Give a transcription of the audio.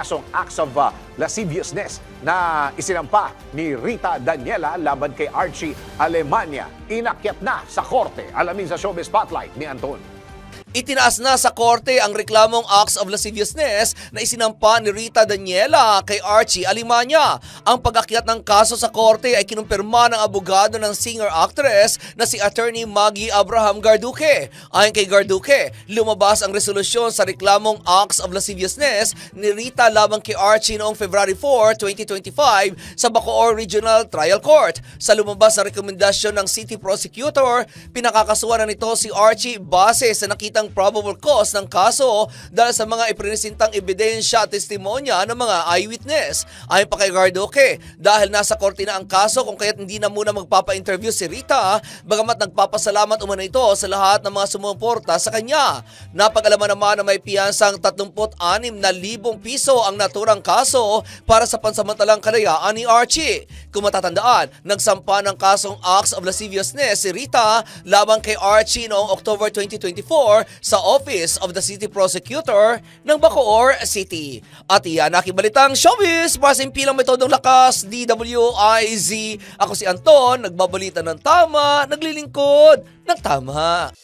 kasong acts of uh, lasciviousness na isinampa ni Rita Daniela laban kay Archie Alemania. Inakyat na sa korte. Alamin sa Showbiz Spotlight ni Anton. Itinaas na sa korte ang reklamong acts of lasciviousness na isinampa ni Rita Daniela kay Archie Alimanya. Ang pag-akyat ng kaso sa korte ay kinumpirma ng abogado ng singer-actress na si Attorney Maggie Abraham Garduque. Ayon kay Garduque, lumabas ang resolusyon sa reklamong acts of lasciviousness ni Rita laban kay Archie noong February 4, 2025 sa Bacoor Regional Trial Court. Sa lumabas na rekomendasyon ng city prosecutor, pinakakasuhan na nito si Archie base sa nakitang probable cause ng kaso dahil sa mga iprinisintang ebidensya at testimonya ng mga eyewitness. Ayon pa kay Gardoque, dahil nasa korte na ang kaso kung kaya't hindi na muna magpapa-interview si Rita, bagamat nagpapasalamat umano ito sa lahat ng mga sumuporta sa kanya. Napag-alaman naman na may piyansang 36,000 piso ang naturang kaso para sa pansamantalang kalayaan ni Archie. Kung matatandaan, nagsampa ng kasong acts of lasciviousness si Rita laban kay Archie noong October 2024 sa Office of the City Prosecutor ng Bacoor City. At iyan nakibalitang showbiz para sa impilang metodong lakas DWIZ. Ako si Anton, nagbabalita ng tama, naglilingkod ng tama.